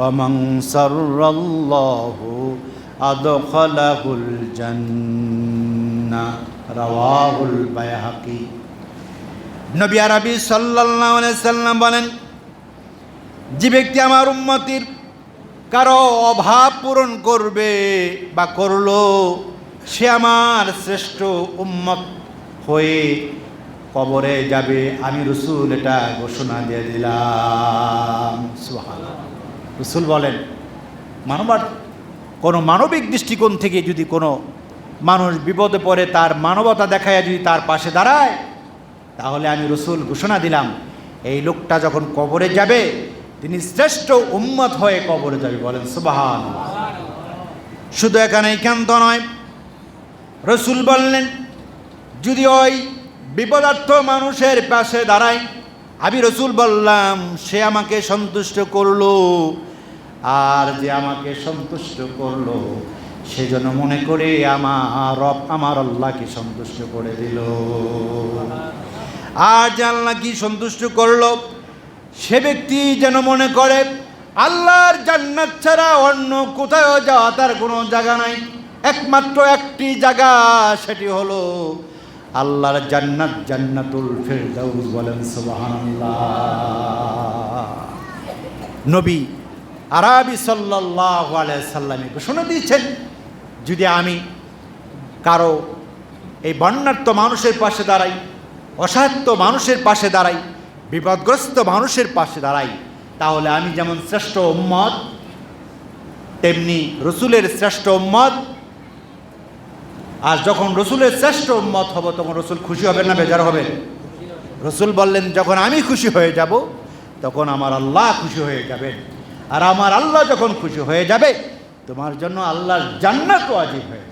ومن سر الله أدخله الجنة رواه البيهقي নবী আরবি সাল্লাল্লাহু আলাইহি সাল্লাম বলেন যে ব্যক্তি আমার উন্মতির কারো অভাব পূরণ করবে বা করলো সে আমার শ্রেষ্ঠ উম্মত হয়ে কবরে যাবে আমি রসুল এটা ঘোষণা দিয়ে দিলাম সুবহানাল্লাহ। রসুল বলেন, মানবার, কোনো মানবিক দৃষ্টিকোণ থেকে যদি কোনো মানুষ বিপদে পড়ে, তার মানবতা দেখায় যদি তার পাশে দাঁড়ায়, তাহলে আমি রসুল ঘোষণা দিলাম, এই লোকটা যখন কবরে যাবে, তিনি শ্রেষ্ঠ উম্মত হয়ে কবরে যাবে বলেন সুবাহান শুধু এখানে ক্ষান্ত নয়, রসুল বললেন, যদি ওই বিপদার্থ মানুষের পাশে দাঁড়ায় আমি রসুল বললাম, সে আমাকে সন্তুষ্ট করল। আর যে আমাকে সন্তুষ্ট করল সেজন্য মনে করে আমার রব আমার আল্লাহকে সন্তুষ্ট করে দিল। আর যে আল্লাহ কি সন্তুষ্ট করল, সে ব্যক্তি যেন মনে করে, আল্লাহর জান্নাত ছাড়া অন্য কোথাও যাওয়া তার কোনো জায়গা নাই। একমাত্র একটি জায়গা, সেটি হলো আল্লাহর জান্নাত জান্নাতুল ফেরদাউস বলেন, সুবহানাল্লাহ। নবী আরাবি সাল্লাল্লাহু আলাইহি সাল্লামে ঘোষণা দিয়েছেন, যদি আমি কারও এই বন্যার্থ মানুষের পাশে দাঁড়াই, অসাধ্য মানুষের পাশে দাঁড়াই, বিপদগ্রস্ত মানুষের পাশে দাঁড়াই, তাহলে আমি যেমন শ্রেষ্ঠ উম্মত, তেমনি রসুলের শ্রেষ্ঠ উম্মত আর যখন রসুলের শ্রেষ্ঠ উম্মত হব, তখন রসুল খুশি হবে না, বেজার হবে রসুল বললেন, যখন আমি খুশি হয়ে যাব, তখন আমার আল্লাহ খুশি হয়ে যাবেন। আর আমার আল্লাহ যখন খুশি হয়ে যাবে, তোমার জন্য আল্লাহর জান্নাত আজিব হয়ে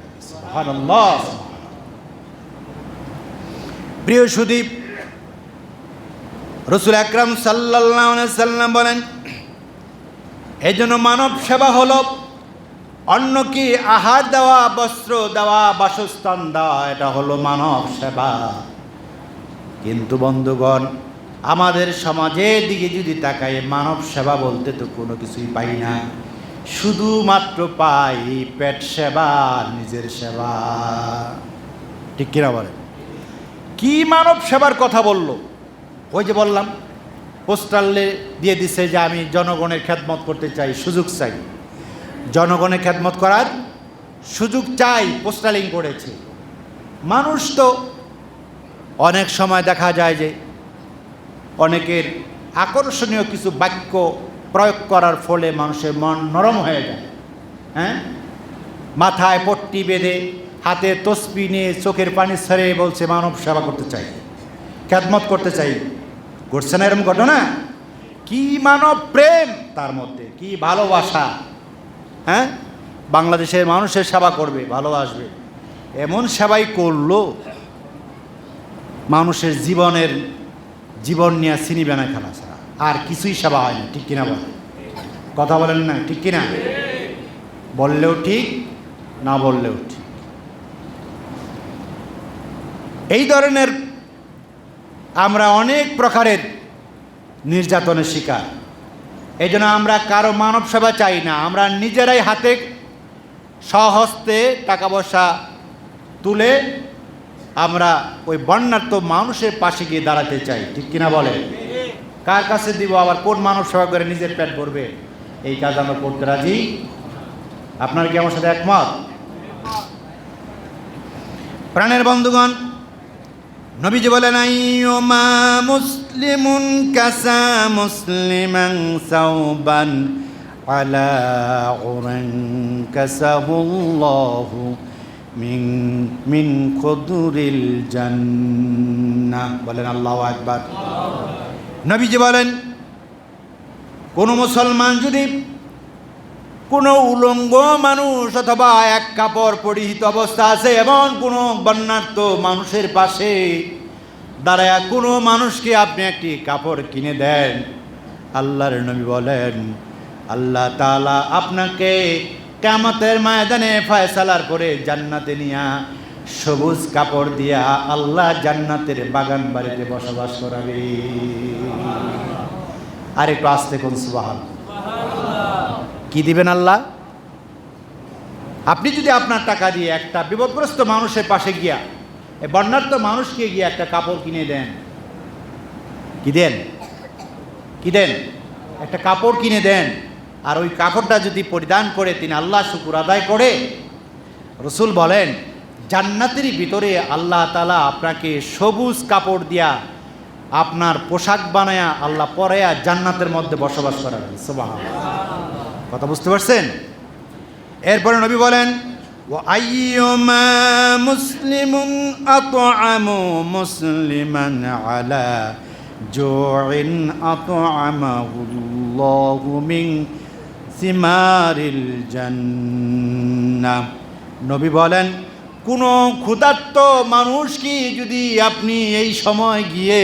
প্রিয় সুদীপ, রসুল আকরাম সাল্লাহ সাল্লাম বলেন, এই জন্য মানব সেবা হলো অন্য কি আহার দেওয়া, বস্ত্র দেওয়া, বাসস্থান দেওয়া, এটা হলো মানব সেবা। কিন্তু বন্ধুগণ, আমাদের সমাজের দিকে যদি তাকাই মানব সেবা বলতে তো কোনো কিছুই পাই না। শুধুমাত্র পাই পেট সেবা, নিজের সেবা। ঠিক কিনা বলে কি মানব সেবার কথা বলল? ওই যে বললাম, পোস্টালে দিয়ে দিছে যে আমি জনগণের খ্যাতমত করতে চাই, সুযোগ চাই। জনগণের খ্যাতমত করার সুযোগ চাই পোস্টালিং করেছে। মানুষ তো অনেক সময় দেখা যায় যে অনেকের আকর্ষণীয় কিছু বাক্য প্রয়োগ করার ফলে মানুষের মন নরম হয়ে যায়। হ্যাঁ? মাথায় পট্টি বেঁধে হাতে তসবি নিয়ে চোখের পানি ছেড়ে বলছে, মানব সেবা করতে চাই খ্যাতমত করতে চাই। ঘটছে না এরকম ঘটনা? কি মানব প্রেম তার মধ্যে? কি ভালোবাসা? হ্যাঁ? বাংলাদেশের মানুষের সেবা করবে, ভালোবাসবে। এমন সেবাই করল, মানুষের জীবনের জীবন নিয়ে চিনি বেনা খেলা ছাড়া। আর কিছুই সেবা হয় না ঠিক কিনা বলে? কথা বলেন না, ঠিক কিনা? বললেও ঠিক, না বললেও ঠিক। এই ধরনের আমরা অনেক প্রকারের নির্যাতনের শিকার। এই জন্য আমরা কারও মানব সেবা চাই না। আমরা নিজেরাই হাতে সহস্তে টাকা পয়সা তুলে আমরা ওই বন্যার্থ মানুষের পাশে গিয়ে দাঁড়াতে চাই। ঠিক কিনা বলে কার কাছে দিব? আবার কোন মানব সেবা করে নিজের পেট ভরবে? এই কাজ আমরা করতে রাজি? আপনার কি আমার সাথে একমত? প্রাণের বন্ধুগণ নবীজি বলেন আইয়ুমা মুসলিমুন কাসা মুসলিমান সাউবান আলা উরান কাসাহুল্লাহু মিন মিন কুদুরিল জান্নাহ। বলেন আল্লাহু আকবার। নবীজি বলেন কোন মুসলমান যদি কোনো উলঙ্গ মানুষ অথবা এক কাপড় পরিহিত অবস্থা আছে, এমন কোনো বন্যার্থ মানুষের পাশে দাঁড়ায় কোনো মানুষকে আপনি একটি কাপড় কিনে দেন। আল্লাহর নবী বলেন, আল্লাহ তালা আপনাকে কামতের ময়দানে ফয়সালার পরে জান্নাতে নিয়া সবুজ কাপড় দিয়া আল্লাহ জান্নাতের বাগান বাড়িতে বসবাস করাবে। আর একটু আসতে কোন সুবাহান কি দিবেন আল্লাহ? আপনি যদি আপনার টাকা দিয়ে একটা বিপদগ্রস্ত মানুষের পাশে গিয়া বন্যার্থ মানুষকে গিয়ে একটা কাপড় কিনে দেন, কি দেন? কি দেন? একটা কাপড় কিনে দেন। আর ওই কাপড়টা যদি পরিধান করে তিনি আল্লাহ শুকুর আদায় করে, রসুল বলেন, জান্নাতের ভিতরে আল্লাহ তালা আপনাকে সবুজ কাপড় দিয়া আপনার পোশাক বানায়া আল্লাহ পরায়া জান্নাতের মধ্যে বসবাস করা সোবাহ কথা বুঝতে পারছেন? এরপরে নবী বলেন ও আইয়ুমা মুসলিমুন আতআমু মুসলিমান আলা জুইন আতআমাহুল্লাহু মিন সিমারিল জান্নাহ। নবী বলেন, কোনো ক্ষুধার্ত মানুষ কি যদি আপনি এই সময় গিয়ে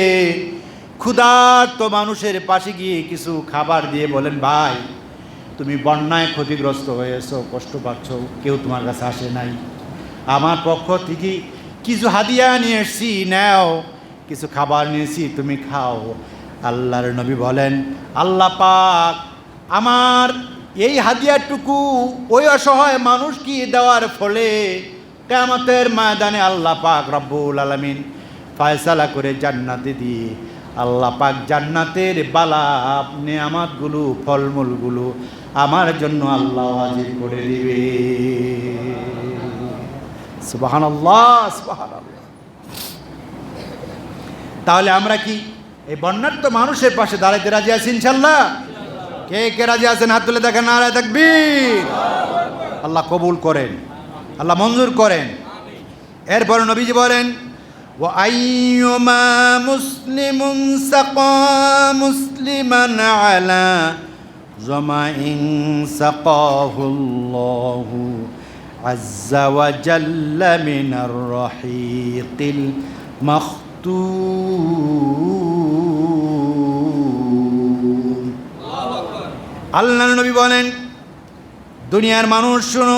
ক্ষুধার্ত মানুষের পাশে গিয়ে কিছু খাবার দিয়ে বলেন, ভাই তুমি বন্যায় ক্ষতিগ্রস্ত হয়েছো কষ্ট পাচ্ছ, কেউ তোমার কাছে আসে নাই। আমার পক্ষ থেকে কিছু হাদিয়া নিয়ে এসছি, নাও, কিছু খাবার নিয়েছি তুমি খাও। আল্লাহর নবী বলেন, আল্লাহ পাক আমার এই হাদিয়াটুকু ওই অসহায় মানুষকে দেওয়ার ফলে কেমতের ময়দানে আল্লাহ পাক রব্বুল আলমিন ফয়সালা করে জান্নাতে দিয়ে আল্লাহ পাক জান্নাতের বালা, নেয়ামাতগুলো, ফলমূলগুলো আমার জন্য আল্লাহ হাজির করে দিবে। সুবাহান আল্লাহ সুবাহান আল্লাহ তাহলে আমরা কি এই বন্যার্থ মানুষের পাশে দাঁড়াইতে রাজি আছি ইনশাল্লাহ কে কে রাজি আছেন? হাত তুলে দেখেন, নারায় তাকবীর। আল্লাহ কবুল করেন, আল্লাহ মঞ্জুর করেন। এরপর নবীজি বলেন وأيما مسلم سقى مسلما على ظمأ سقاه الله عز وجل من الرحيق المختوم আল্লাহ নবী বলেন দুনিয়ার মানুষ শুনো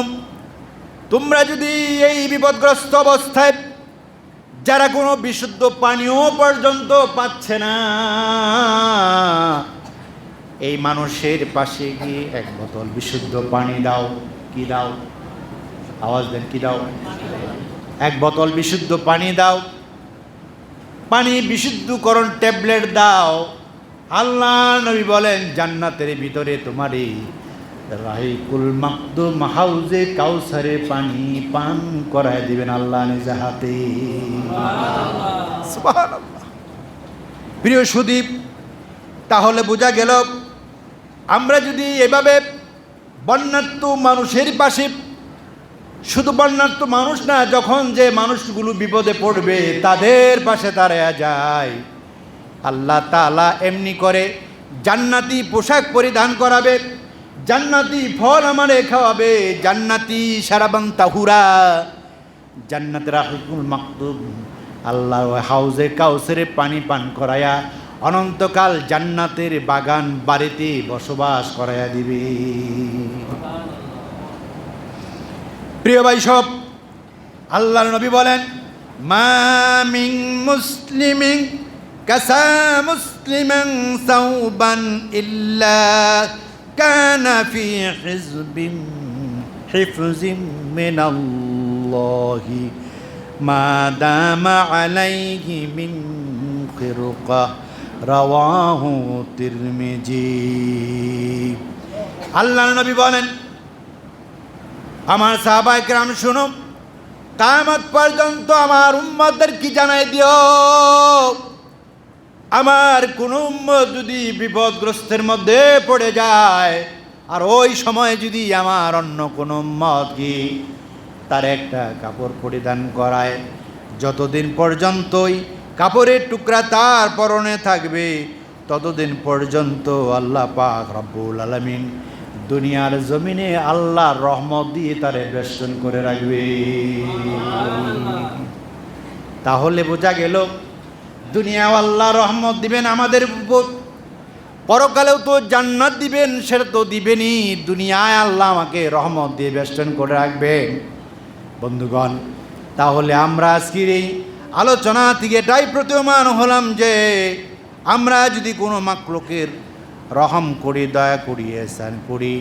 তোমরা যদি এই বিপদগ্রস্ত অবস্থায় যারা কোনো বিশুদ্ধ পানীয় পর্যন্ত পাচ্ছে না, এই মানুষের পাশে গিয়ে এক বোতল বিশুদ্ধ পানি দাও। কি দাও? আওয়াজ দেন, কি দাও? এক বোতল বিশুদ্ধ পানি দাও। পানি বিশুদ্ধকরণ ট্যাবলেট দাও। আল্লাহ নবী বলেন, জান্নাতের ভিতরে তোমার এই রাহিকুল মাকদুম হাউজে কাউসারে পানি পান করায় দিবেন আল্লাহ নিজে হাতে। প্রিয় সুদীপ, তাহলে বোঝা গেল আমরা যদি এভাবে বন্যার্থ মানুষের পাশে, শুধু বন্যার্থ মানুষ না, যখন যে মানুষগুলো বিপদে পড়বে, তাদের পাশে তারা যায়। আল্লাহ তালা এমনি করে জান্নাতি পোশাক পরিধান করাবে। জান্নাতি ফল আমারে খাওয়াবে, জান্নাতি সারাবান তাহুরা। জান্নাত রাহিকুল মাকতুব আল্লাহ হাউজে কাউসের পানি পান করায়া, অনন্তকাল জান্নাতের বাগান বাড়িতে বসবাস করায়া দিবে। প্রিয় ভাই সব, আল্লাহর নবী বলেন, মা মিন মুসলিমিন, কাসা মুসলিমান সাউবান ইল্লা কানা ফি হিজবিন হিফজিম মিন আল্লাহি মা দামা আলাইহি মিন খিরকা রাওয়াহু তিরমিজি আল্লাহর নবী বলেন, আমার সাহাবাই গ্রাম শুনো কামত পর্যন্ত আমার উম্মতদের কি জানাই দিও? আমার কোন যদি বিপদগ্রস্তের মধ্যে পড়ে যায়, আর ওই সময় যদি আমার অন্য কোনো মত কি তার একটা কাপড় পরিধান করায়, যতদিন পর্যন্তই কাপড়ের টুকরা তার পরনে থাকবে, ততদিন পর্যন্ত আল্লাহ পাক রব্বুল আলমিন দুনিয়ার জমিনে আল্লাহর রহমত দিয়ে তারে বেষ্টন করে রাখবে। তাহলে বোঝা গেল দুনিয়া আল্লাহ রহমত দিবেন আমাদের উপর। পরকালেও তো জান্নাত দিবেন, সেটা তো দিবেনই। দুনিয়ায় আল্লাহ আমাকে রহমত দিয়ে বেষ্টন করে রাখবেন বন্ধুগণ, তাহলে আমরা আজকের এই আলোচনা থেকে এটাই প্রতীয়মান হলাম যে, আমরা যদি কোনো মাকলোকের রহম করি, দয়া করি এসান করি,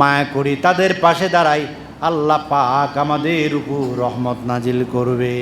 মায়া করি, তাদের পাশে দাঁড়াই আল্লাহ পাক আমাদের উপর রহমত নাজিল করবে।